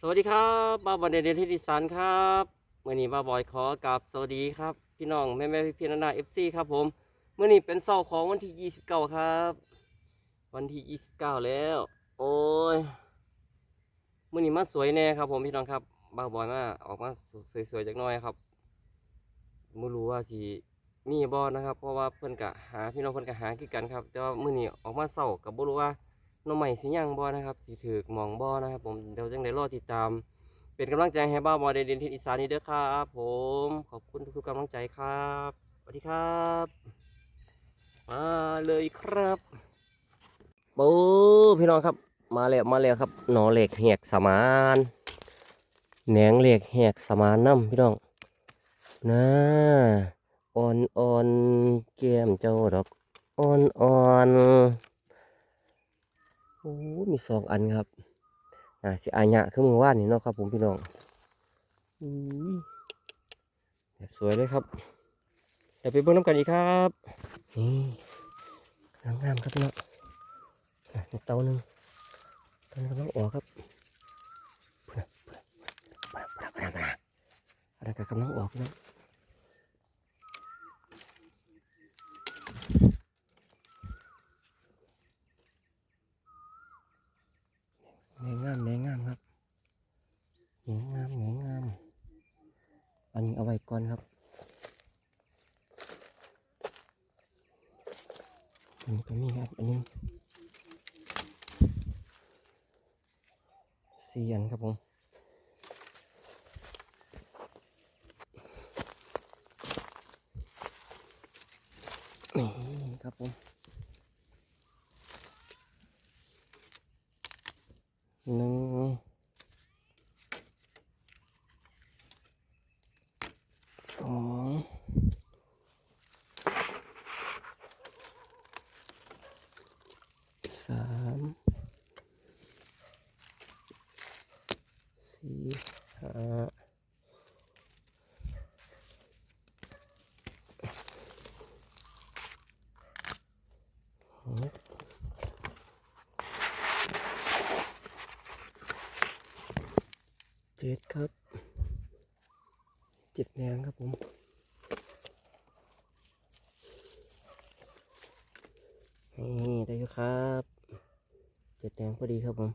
สวัสดีครับบ้าบอลเดนเดนที่ดิสันครับเมื่อนี้บ้าบอยขอกับสวัสดีครับ พี่น้องแม่แม่พี่พี่นานาเอฟซีครับผมเมื่อนี้เป็นเสาร์ของวันที่ 29 ครับ วันที่ 29 แล้ว โอ้ยเมื่อนี้มาสวยแน่ครับ ผมพี่น้องครับบ้าบอยมาออกมาสวยๆจากน้อยครับไม่รู้ว่าที่มีบอนะครับ เพราะว่าเพื่อนกะหาพี่น้องเพื่อนกะหาคือกันครับ แต่ว่ามื่อนี้ออกมาเสาร์กับบ่รู้ว่า น้องใหม่สิยังบอนะครับสีถือหมองบอนะครับ ผมเดี๋ยวจังได้รอติดตาม เป็นกำลังใจให้บ้าบอเดนเดนที่อีสานนี้เด้อครับผมขอบคุณทุกๆกำลังใจครับสวัสดีครับมาเลยครับโอ้พี่น้องครับ มาแล้วมาแล้วครับหนอเหล็กแหกสมานแหนงเหล็กแหกสมานน้ำพี่น้องนะอ่อนอ่อนๆแก้มเจ้าดอกอ่อนอ่อน โอ้มีสองอันครับอ่าสิอายะคือมือว่านนี่เนาะครับ ผมพี่น้องอุ้ยแบบสวยเลยครับเดี๋ยวไปเบิ่งน้ำกันอีกครับนี่กำลังงามครับพี่น้องอะอีกเตาหนึ่งเตาหนึงกำลังออกครับพุ่นน่ะพุ่นน่ะพุ่นน่ะพุ่นน่ะพุ่นน่ะพุ่นน่ะอันนั้นก็กำลังออกพี่น้องแหนงงามแหนงงามครับแหนงงามแหนงงาม อันนี้เอาไว้ ก่อนครับอันนี้ก็มีครับ อันนี้สี่อันครับผมนี่ครับผมหนึ่งสอง สามสี่ห้าหกเจ็ดครับเจ็ดแนงครับผม นี่ได้อยู่ครับเจ็ ดีครับผม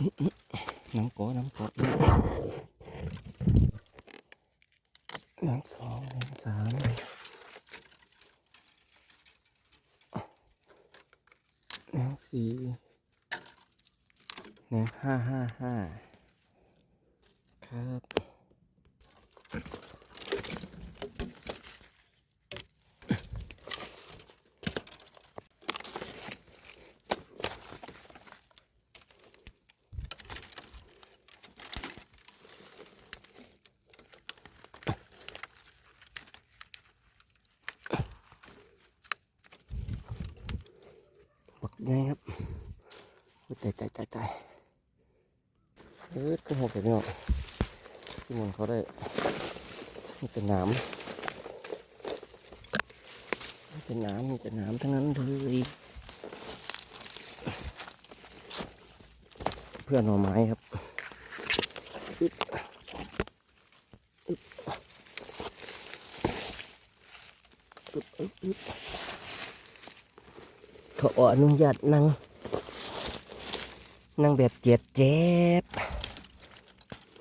น้ำโกน้ำโกน้ำสองน้ำสามน้ำสี่น้ำห้าห้าห้าครับ ไงครับโอ้ยตายตายตายตายเออก็หกแบบนี้ออกที่มันเขาได้มีแต่น้ำมีแต่น้ำมีแต่น้ำทั้งนั้นเลยเพื่อนหน่อไม้ครับอึ๊บอึ๊บอึ๊บอึ๊บอึ๊บ ขออนุญาตนั่ง นั่งแบบเจ็บเจ็บ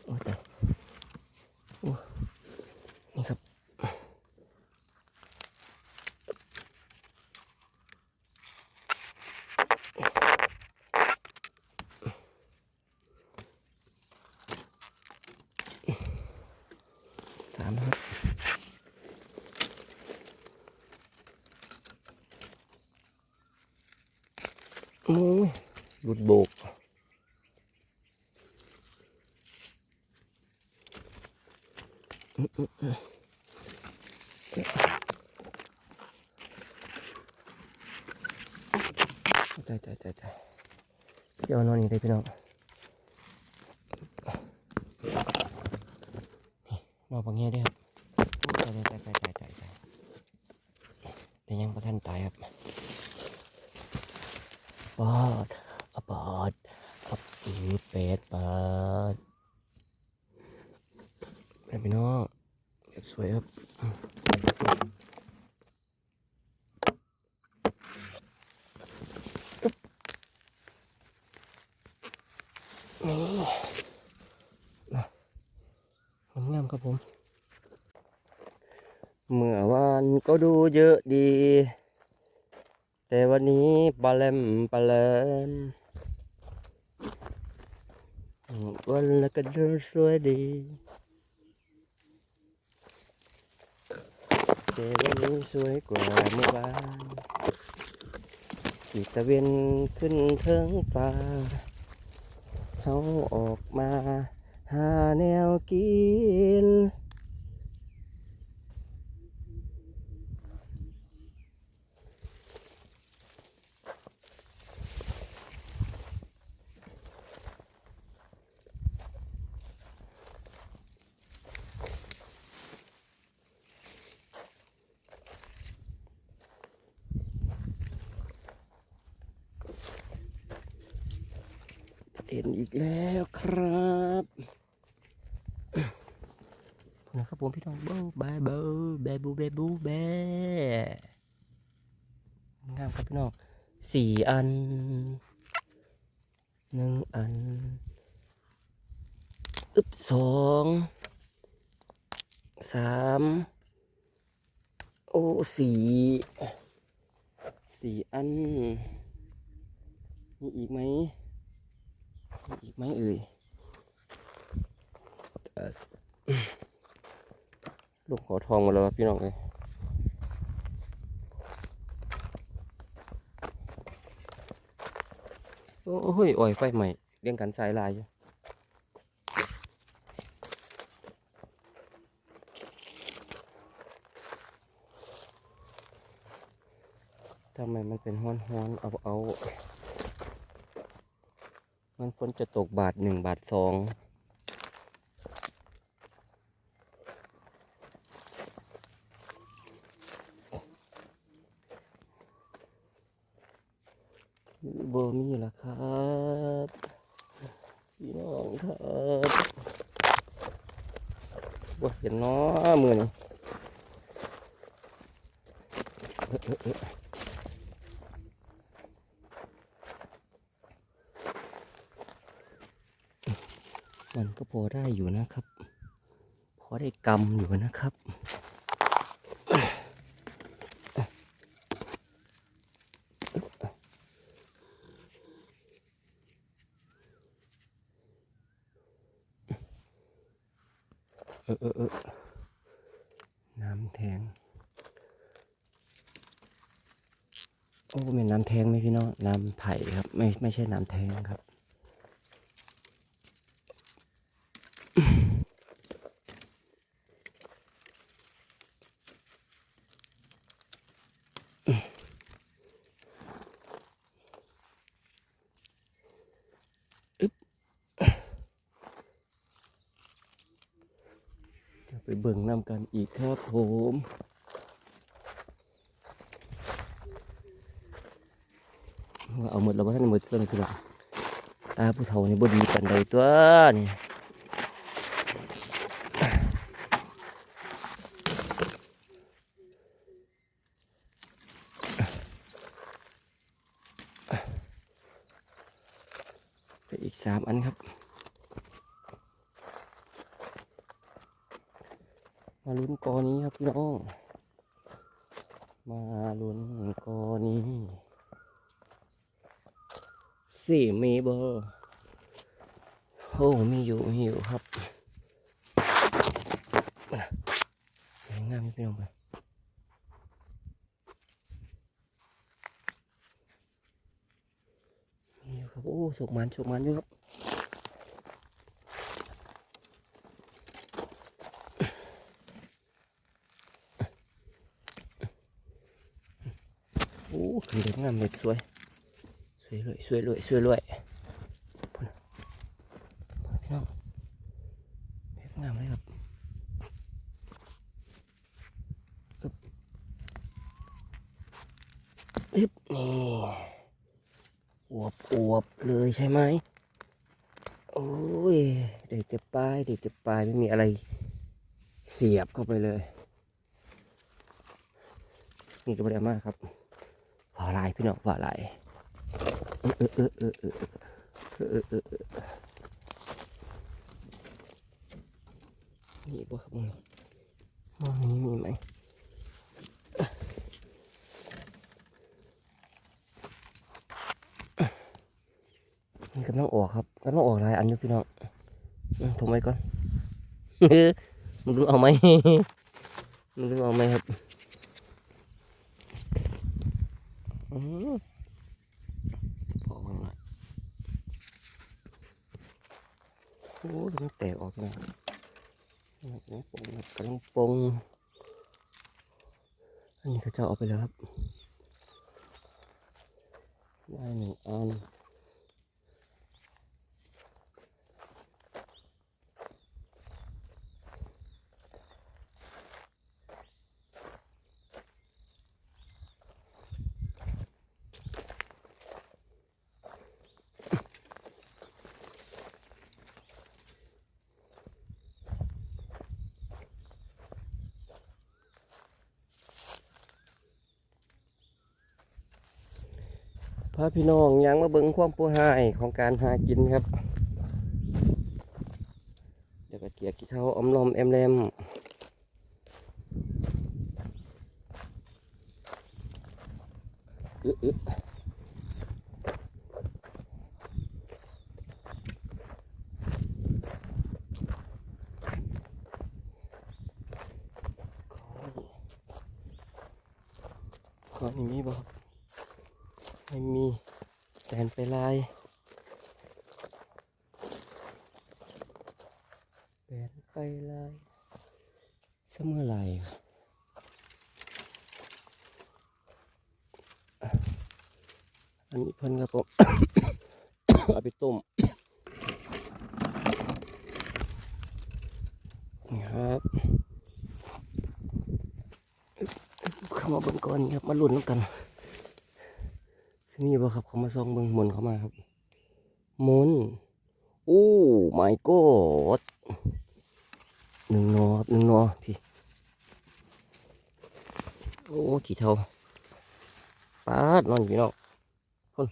โอ้แต่โอ้นี่ครับ สามครับโอ้ย หลุดโบก ใจใจใจใจเจ้านอนนี่ได้พี่น้องนี่นอนปังเงี้ยได้ครับใจใจใจใจใจใจแต่ยังประทันตายครับปอด อะปอดอับอือเป็ดปอดไปพี่น้องแบบสวยครับนี่นะงามๆครับผม เมื่อวานก็ดูเยอะดี แต่วันนี้ปลาแลมปลาแลมวันละก็ ดูสวยดีแต่วันนี้สวยกว่าเมื่อวานขีตะเวนขึ้นเทิงฟ้าเขาออกมา หาแนวกิน เห็นอีกแล้วครับ นะครับผมพี่น้องเบ้าบายเบ้าแบบูแบบูแบงามครับพี่น้องสี่อันหนึ่งอันอึบสองสามโอ้สี่สี่อัน มีอีกไหมมีอีกไหมเอ่ยเอ่อ ลูกขอทองมาแล้วพี่น้องเอ้ยโอ้ยอ่อยไฟใหม่เรียงกันสายลายอยู่ทำไมมันเป็นห้อนๆเอาเอา มันฝนจะตกบาทหนึ่งบาทสองโบมีละครับพี่น้องครับ บ่เห็นเนาะมือนี่มันก็พอได้อยู่นะครับ พอได้กำอยู่นะครับ ไม่ใช่น้ำแท้งครับ ไปเบิ่งน้ำกันอีกครับผม เอาหมดแล้วว่าท่านหมดเรื่องคือหรอตาผู้เฒ่านี่บ่ดีปันใดตัวนี่ไปอีกสามอันครับ มาลุ้นกอนี้ครับพี่น้อง มาลุ้นกอนี้ สี่มเบอร์โอ้มีอยู่มีอยู่ครับมางามพี่น้องไปมีอยู่ครับ โอ้สุกมันสุกมันอยู่ครับโอ้คือเด็กงามเด็กสวย วยเลยสวยเลยสวยเลยพี่น้องเด็กงามเลยครับอึ๊บอึบนี่อวบอวบเลยใช่ไหมโอ้ยเด็กจะปลายเด็กจะปลายไม่มีอะไรเสียบเข้าไปเลย นี่ก็ไม่ได้มากครับฝาลายพี่น้องฝาลาย นี่บ่ครับมึงมองนี้มีไหมมันกำลังออกครับกำลังออกหลายอันอยู่พี่น้องอืมถุงไว้ก่อนมึงรู้เอาไหมมึงรู้เอาไหมครับ อืมพอมันหน่อยโอ้ ยมันแตกออกแล้วกำลังปงกระลังปงอันนี้เขาจะเอาไปแล้วครับ ได้หนึ่งอัน พาพี่น้องยังมาเบิ้งความผู้หายของการหากินครับ เดี๋ยวก็เกียกกี่เท้าอมลอมแอมแรมอึ๊ะอึ๊ะขออย่างนี้บ่ครับไม่มีแตนไปลายแตนไปลาย เสมอลายอันนี้เพิ่นครับผม เอาไปต้มนี่ครับเข้ามาเบิ่งก่อนครับมาลุ้นน้ำกันสิมีบ่ครับเขามาส่องเบิ่งมุนเข้ามาครับมุนโอ้ไม่กอด หนึ่งนอหนึ่งนอพี่ โอ้ขี่เท่าปาดนอนอยู่เนาะคน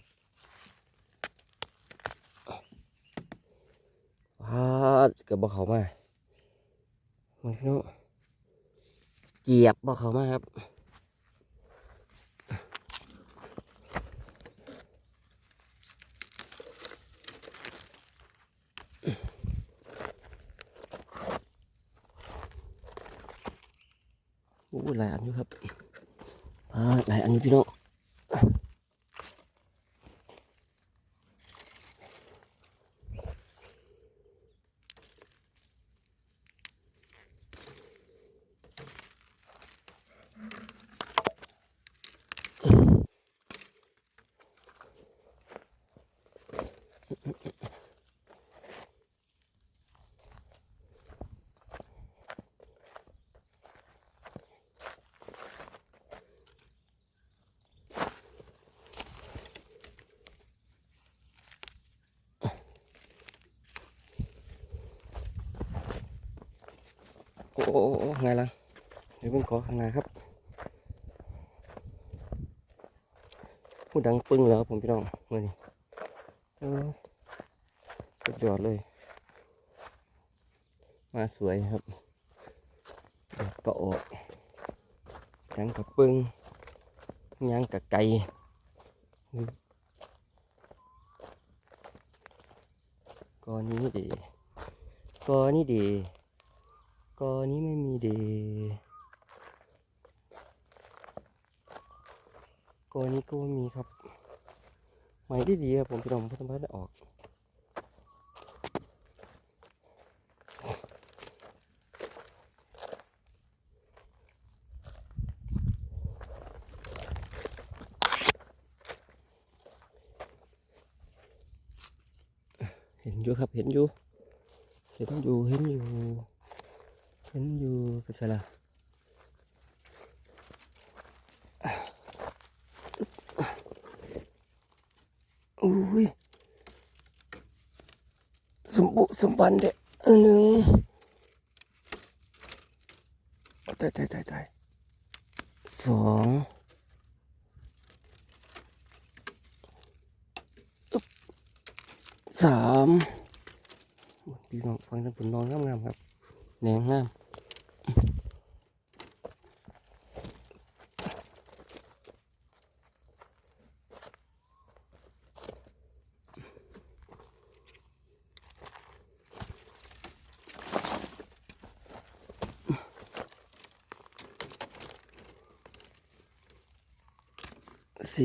ปาดเกือบบ่เขามามันพี่น้องเจียบบ่เขามาครับ โอ้หลายอันอยู่ครับอ่าหลายอันอยู่พี่น้อง โอ้โอ้โอไงล่ะเดี๋ยวเพิ่งขอข้างหน้าครับพูดดังปึ้งแล้วผมพี่น้องเมื่อนี้สุดยอดเลย มาสวยครับดอกก็ออกดังกับปึ้งยังกับไก่ก้อนนี้ดีก้อนนี้ดี กอนี้ไม่มีเดกอนี้ก็มีครับไหมได้ดีครับผมพี่น้องพัฒนาได้ออก เห็นอยู่ครับ เห็นอยู่ เห็นอยู่ เห็นอยู่ เห็นอยู่ก็ใช่ละ อุ้ยสมบุสมบันเด็กอันหนึ่งตายตายตายตายสองอึ๊บสามพี่น้องฟังทั้งผลนอนงามๆครับแหนงงาม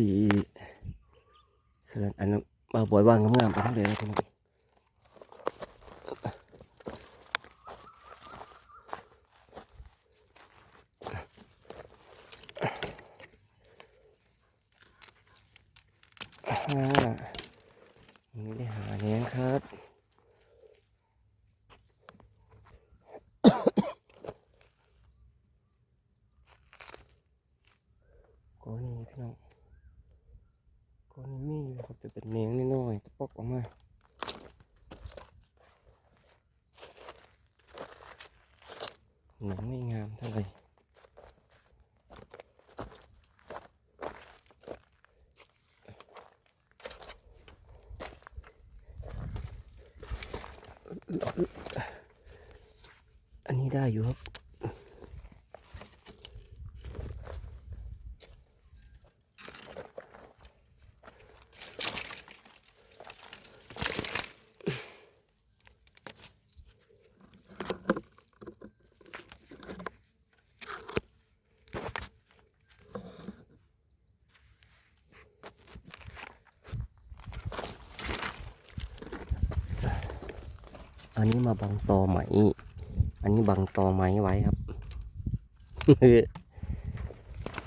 สี่สลัดอันนั้นมาบ่อยว่างงามๆไปทั้งเลยนะพี่น้องห้านี่ได้หาเนี้ยครับ ก้อนนี้พี่น้องก้อนนี้มีอยู่ครับจะเป็นเนียงน้อยๆจะปอกออกมาหนังไม่งามเท่าไหร่ อันนี้ได้อยู่ครับ บังตอไหม อันนี้บังตอไม้ไว้ครับ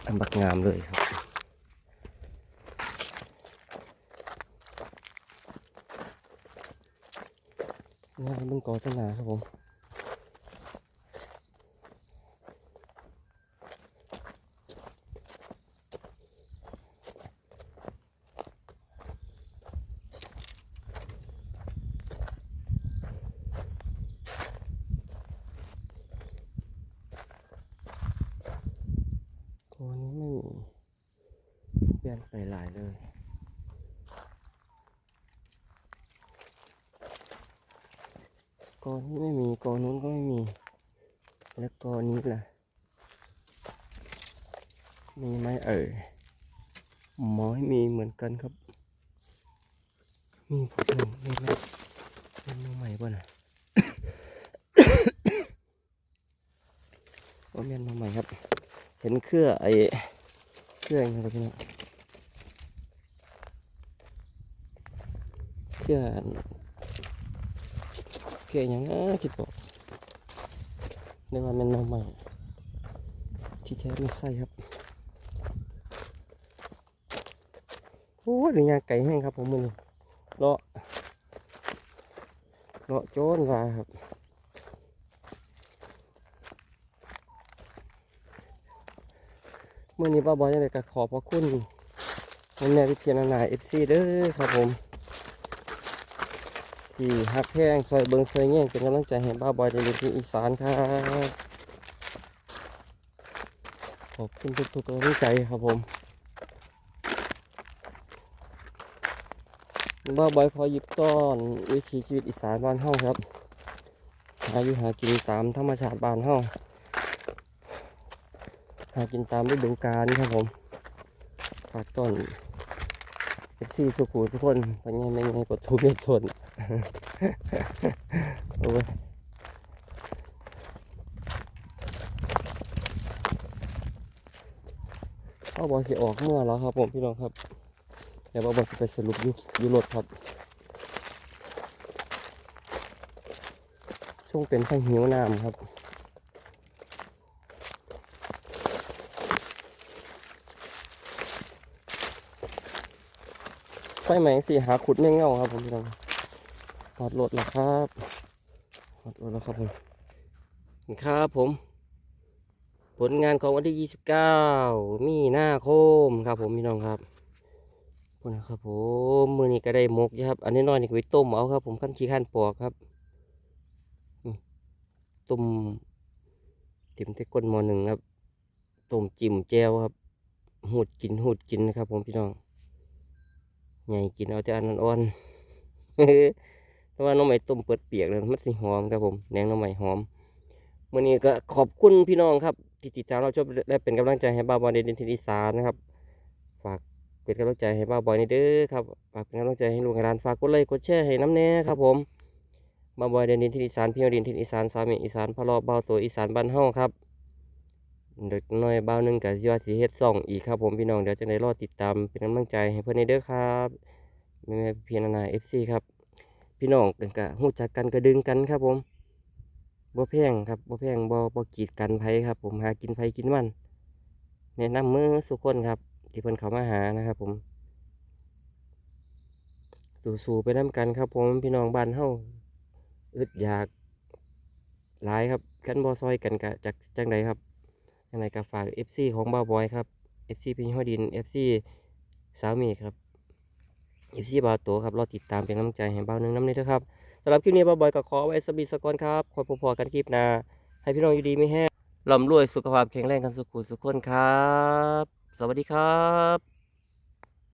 อันบักงามเลยครับงานมึงกอต้นนาครับผม ตัวนี้ไม่มีเปลี่ยนไปหลายเลยกอนี้ไม่มีกอนู้นก็ไม่มี นี้ล่ะมีไหมเอ่ยหมอให้มีเหมือนกันครับ มีผลมีไหมเป็นมือใหม่ป่ะน่ะว่าเมียนมาใหม่ครับ เห็นเครือไอ้เครืออะไรครับพี่น้องเครืออันเครืออย่างนะคิดบอเรียกว่าแมันมาใหม่ที่แท้ไม่ใส่ครับโอ้ยเดี๋ยวยางไก่แห้งครับผมมือนี้เลาะเลาะโจนว่าครับเมื่อนี้ป้าบอยยังไงก็ขอบพระคุณแม่แม่วิเทียนนาเอฟซีเด้อครับผม ที่ฮักแพงซอยเบิงซอยแง่งเป็นกำลังใจให้ป้าบอยในเรื่องที่อีสานครับ ขอบคุณทุกๆกำลังใจครับผมบ้าบอยพอหยิบต้อนวิถีชีวิตอีสานบ้านเฮาครับหาอยู่หากินตามธรรมชาติบ้านเฮาหากินตามฤดูกาลครับผมฝากต้นเอฟซีสุขุทุกคนปัญญาไม่ไงประตูไม่สน โอ้ยเอาบอลสิออกเมื่อแล้วครับผมพี่น้องครับเดี๋ยวบอลสิไปสรุปยูยูรถครับช่วงเป็นทางหิวน้ำครับไฟไหมสิหาขุดไม่เงาครับผมพี่น้อง หอดรถแล้วครับหอดรถแล้วครับผมนี่ครับผม ผลงานของวันที่ 29 มีนาคมครับผมพี่น้องครับพวกนะครับผมมือนี้ก็ได้มกครับ อันนี้น้อยนี่ก็ไปต้มเอาครับ ผมขั้นขี้ขั้นปอกครับต้มติมเทก้นมอหนึ่งครับต้มจิ้มแจวครับหูดกินหูดกินนะครับ ผมพี่น้องใหญ่กินเอาแต่อันนั้นอ่อน พราะว่าน้องใหม่ต้มเปิดเปียกเลยมันสิหอมครับผมแหนงน้องใหม่หอมวันนี้ก็ขอบคุณพี่น้องครับที่ติดตามเราชมและเป็นกำลังใจให้บ้าบอยในดินทินอีสานนะครับ ฝากเป็นกำลังใจให้บ้าบอยในเด้อครับฝากเป็นกำลังใจให้ลุงให้ร้านฝากกดไลค์กดแชร์ให้น้ำแน่ครับผมบ้าบอยในดินทินอีสานพี่อดินทินอีสานสามีอีสานพะเลาะเบาตัวอีสานบ้านเฮาครับเด็กน้อยเบาหนึ่งกับสิว่าสิเฮ็ดซ่องอีกครับผมพี่น้องเดี๋ยวจะได้รอติดตามเป็นกำลังใจให้เพื่อนในเด้อครับแม่แม่เพียรนาเอฟซีครับ พี่น้องกันกะหู้จักกันกระดึงกันครับผมบ่แพงครับบ่แพงบ่บ่กีดกันไผครับ ผมหากินไผกินมันแนะนำมือสุกคนครับ ที่เพิ่นเขามาหานะครับผมสู้ๆไปน้ำกันครับ ผมพี่น้องบ้านเฮาอึดอยากหลายครับกันบ่ซอยกันกะจากจังใดครับจังใดก็ฝาก FC ของบ่าวบอยครับ FC พี่ฮอดิน FC สาวมีครับ อฟซีบาโตครับรอติดตามเป็นกำลังใจให้บ้าวหนึงน้ำนี้เถอะครับสำหรับคลิปนี้บ่าวบอยกับขอไว้สบีสกอนครับคอยพอๆกันคลิปหน้าให้พี่น้องอยู่ดีไม่แห้งร่ำรวยสุขภาพแข็งแรงกันสุขุสุขคนครับ สวัสดีครับ